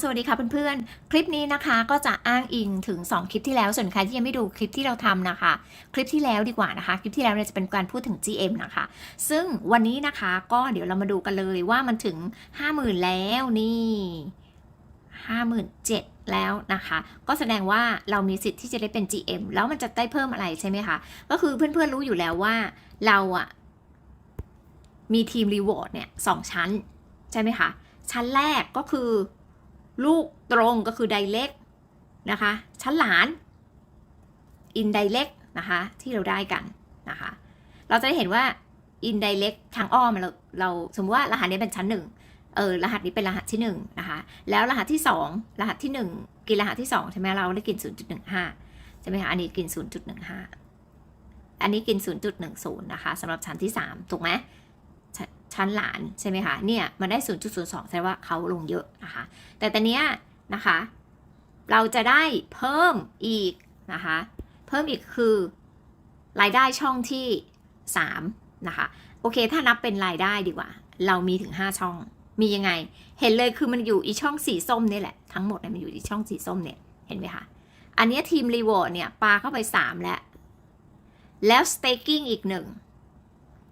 สวัสดีค่ะเพื่อนๆ คลิปนี้นะคะก็จะอ้างอิงถึง 2 คลิปที่แล้ว ส่วนใครที่ยังไม่ดูคลิปที่เราทำนะคะ คลิปที่แล้วดีกว่านะคะ คลิปที่แล้วเนี่ยจะเป็นการพูดถึง GM นะคะ ซึ่งวันนี้นะคะก็เดี๋ยวเรามาดูกันเลยว่ามันถึง 50,000 แล้วนี่57,000 แล้วนะคะ ก็แสดงว่าเรามีสิทธิ์ที่จะได้เป็น GM แล้วมันจะได้เพิ่มอะไรใช่ไหมคะ ก็คือเพื่อนๆรู้อยู่แล้วว่าเราอะมีทีมรีวอร์ดเนี่ยสองชั้นใช่ไหมคะ ชั้นแรกก็คือ ลูกตรงก็คือ direct นะคะชั้นหลาน indirect นะคะที่เราได้กันนะคะเราจะได้เห็นว่า indirect ทางอ้อมเราเราสมมติว่ารหัสนี้เป็นชั้นหนึ่งเออรหัสนี้เป็นรหัสที่หนึ่งนะคะแล้วรหัสที่สองรหัสที่หนึ่งกินรหัสที่สองใช่ไหมเราได้กิน 0.15 ใช่ไหมคะอันนี้กิน 0.15 อันนี้กิน 0.10 นะคะสำหรับชั้นที่ 3 ถูกไหม ชั้นหลานใช่ไหมคะเนี่ยมันได้ 0.02แสดงว่าเขาลงเยอะนะคะแต่ตอนนี้นะคะ เราจะได้เพิ่มอีกนะคะเพิ่มอีกคือรายได้ช่องที่ 3 นะคะ โอเค ถ้านับเป็นรายได้ดีกว่า เรามีถึง 5 ช่อง มียังไง เห็นเลยคือมันอยู่อีช่องสีส้มนี่แหละ ทั้งหมดเนี่ยมันอยู่อีช่องสีส้มเนี่ย เห็นไหมคะ อันนี้ทีมรีวอร์ดเนี่ยปาเข้าไป 3 แล้ว แล้ว staking อีกหนึ่ง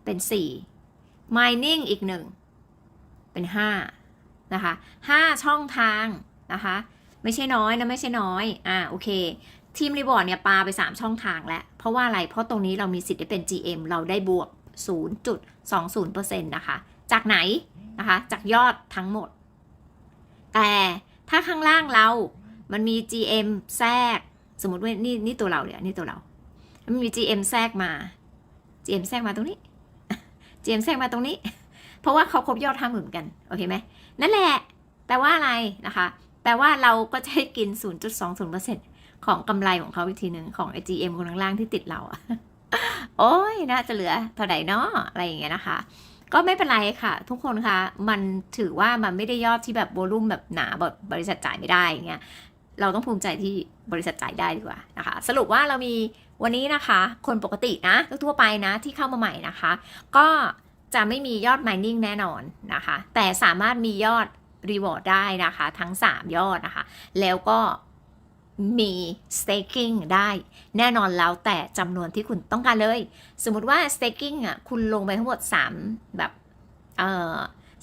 เป็น 4 mining อีกหนึ่งเป็น 5 นะคะ 5 ช่องทางนะคะ ไม่ใช่น้อยนะ ไม่ใช่น้อย อ่าโอเค ทีมรีบอร์ดเนี่ยปาไป 3 ช่องทางแล้ว เพราะว่าอะไร เพราะตรงนี้เรามีสิทธิ์ได้เป็น GM เราได้บวก 0.20%นะคะ จากไหนนะคะ จากยอดทั้งหมด แต่ถ้าข้างล่างเรา มันมี GM แทรก สมมติว่านี่นี่ตัวเราเนี่ยนี่ตัวเรา มันมี GM แทรกมา GM แทรกมาตรงนี้ GM แทรกมาตรงนี้ เพราะว่าเขาครบยอดห้าหมื่นกัน โอเคไหม นั่นแหละ แปลว่าอะไรนะคะ แปลว่าเราก็จะให้กิน 0.20%ของกำไรของเขาอีกทีหนึ่งของ AGM คนล่างที่ติดเราอะโอ้ยน่าจะเหลือเท่าไหร่นาะอะไรอย่างเงี้ยนะคะ ก็ไม่เป็นไรค่ะ ทุกคนคะมันถือว่ามันไม่ได้ยอดที่แบบโวลุ่มแบบหนาแบบบริษัทจ่ายไม่ได้อย่างเงี้ย เราต้องภูมิใจที่บริษัทจ่ายได้ดีกว่านะคะ สรุปว่าเรามีวันนี้นะคะ คนปกตินะทั่วไปนะที่เข้ามาใหม่นะคะ ก็จะไม่มียอด mining แน่นอนนะคะ แต่สามารถมียอด reward ได้นะคะ ทั้ง 3 ยอดนะคะ แล้วก็มี staking ได้แน่นอนแล้วแต่จำนวนที่คุณต้องการเลย สมมติว่า staking อะคุณลงไปทั้งหมด 3 แบบเอ่อ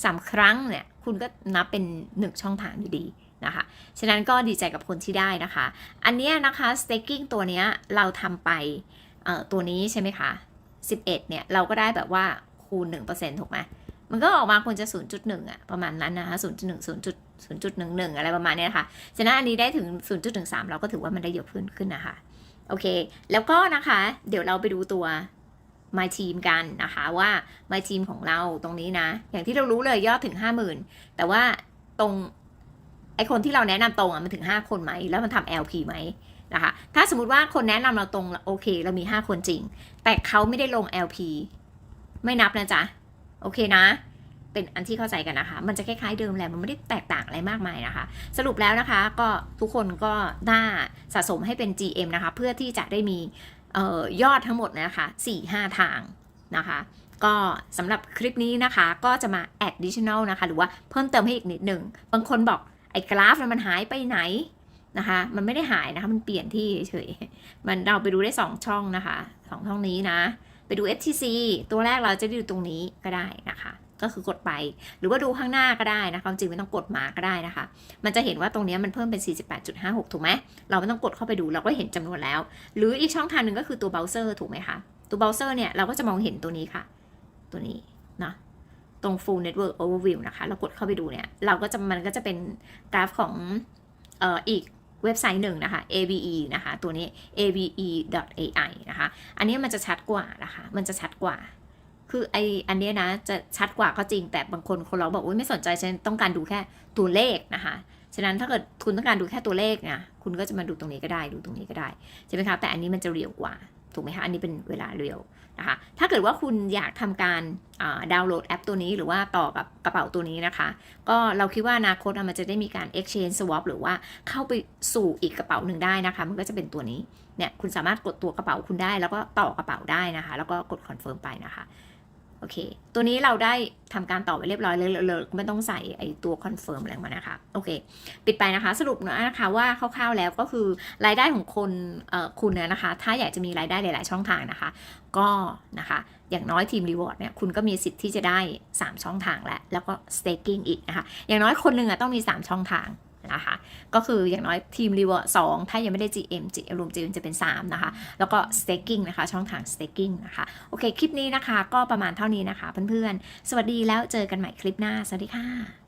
สามครั้งเนี่ย คุณก็นับเป็น 1 ช่องทางอยู่ดี นะคะ ฉะนั้นก็ดีใจกับคนที่ได้นะคะ อันเนี้ยนะคะ staking ตัวเนี้ยเราทำไปตัวนี้ใช่ไหมคะ 11 เนี่ย เราก็ได้แบบว่าคูณ 1%ถูกไหมมันก็ออกมาควรจะ 0.1อะประมาณนั้นนะคะ0.1 0.0.11 อะไรประมาณนี้นะคะ ฉะนั้นอันนี้ได้ถึง 0.13 เราก็ถือว่ามันได้เยอะขึ้นขึ้นนะคะ โอเค แล้วก็นะคะ เดี๋ยวเราไปดูตัว My Team กันนะคะว่า My Team ของเราตรงนี้นะ อย่างที่เรารู้เลยยอดถึง 50,000 แต่ว่าตรง ไอคนที่เราแนะนำตรงอะมันถึง 5 คนไหม แล้วมันทำ LP ไหมนะคะ ถ้าสมมติว่าคนแนะนำเราตรงโอเค เรามี 5 คนจริง แต่เขาไม่ได้ลง LP ไม่นับนะจ๊ะ โอเคนะ เป็นอันที่เข้าใจกันนะคะ มันจะคล้ายๆเดิมแหละ มันไม่ได้แตกต่างอะไรมากมายนะคะ สรุปแล้วนะคะ ก็ทุกคนก็น่าสะสมให้เป็น GM นะคะ เพื่อที่จะได้มียอดทั้งหมดนะคะ4-5 ทางนะคะก็สำหรับคลิปนี้นะคะก็จะมา additional นะคะ หรือว่าเพิ่มเติมให้อีกนิดหนึ่ง บางคนบอก ไอ้กราฟมันหายไปไหนนะคะ มันไม่ได้หายนะคะ มันเปลี่ยนที่เฉยๆ มันเราไปดูได้ 2 ช่องนะคะสองช่องนี้นะ ไปดู FTC ตัวแรกเราจะดูตรงนี้ก็ได้นะคะ ก็คือกดไป หรือว่าดูข้างหน้าก็ได้นะคะจริงไม่ต้องกดมาก็ได้นะคะ มันจะเห็นว่าตรงนี้มันเพิ่มเป็น 48.56 ถูกไหม เราไม่ต้องกดเข้าไปดูเราก็เห็นจำนวนแล้ว หรืออีกช่องทางหนึ่งก็คือตัวเบราว์เซอร์ถูกไหมคะ ตัวเบราว์เซอร์เนี่ยเราก็จะมองเห็นตัวนี้ค่ะ ตัวนี้นะ ตรง full network overview นะคะ เรากดเข้าไปดูเนี่ย เราก็จะมันก็จะเป็นกราฟของเอ่ออีกเว็บไซต์หนึ่งนะคะ ABE นะคะ ตัวนี้ abe.ai นะคะ อันนี้มันจะชัดกว่านะคะ มันจะชัดกว่า คือไออันนี้นะจะชัดกว่าก็จริง แต่บางคนคนเราบอกว่าไม่สนใจฉันต้องการดูแค่ตัวเลขนะคะ ฉะนั้นถ้าเกิดคุณต้องการดูแค่ตัวเลขนะคุณก็จะมาดูตรงนี้ก็ได้ ดูตรงนี้ก็ได้ใช่ไหมคะ แต่อันนี้มันจะเรียวกว่า ถูกไหมคะ อันนี้เป็นเวลาเรียว นะคะถ้าเกิดว่าคุณอยากทำการดาวน์โหลดแอปตัวนี้หรือว่าต่อกับกระเป๋าตัวนี้นะคะ ก็เราคิดว่าอนาคตมันจะได้มีการ exchange swap หรือว่าเข้าไปสู่อีกกระเป๋าหนึ่งได้นะคะ มันก็จะเป็นตัวนี้เนี่ยคุณสามารถกดตัวกระเป๋าคุณได้ แล้วก็ต่อกระเป๋าได้นะคะ แล้วก็กด confirm ไปนะคะ โอเค ตัวนี้เราได้ทำการต่อไปเรียบร้อยเลยเลยไม่ต้องใส่ไอตัวคอนเฟิร์มอะไรมานะคะ โอเค ปิดไปนะคะ สรุปนะคะว่าคร่าวๆแล้วก็คือรายได้ของคนคุณนะคะ ถ้าอยากจะมีรายได้หลายๆช่องทางนะคะ ก็นะคะ อย่างน้อยทีมรีวอร์ดเนี่ย คุณก็มีสิทธิ์ที่จะได้ 3 ช่องทางแล้ว แล้วก็ staking อีกนะคะ อย่างน้อยคนหนึ่งอะต้องมี 3 ช่องทาง นะคะ ก็คืออย่างน้อยทีมรีวอร์สองถ้ายังไม่ได้ GM รวม GM จะเป็น 3 นะคะ แล้วก็ staking นะคะ ช่องทาง staking นะคะ โอเค คลิปนี้นะคะ ก็ประมาณเท่านี้นะคะเพื่อนๆ สวัสดีแล้วเจอกันใหม่คลิปหน้า สวัสดีค่ะ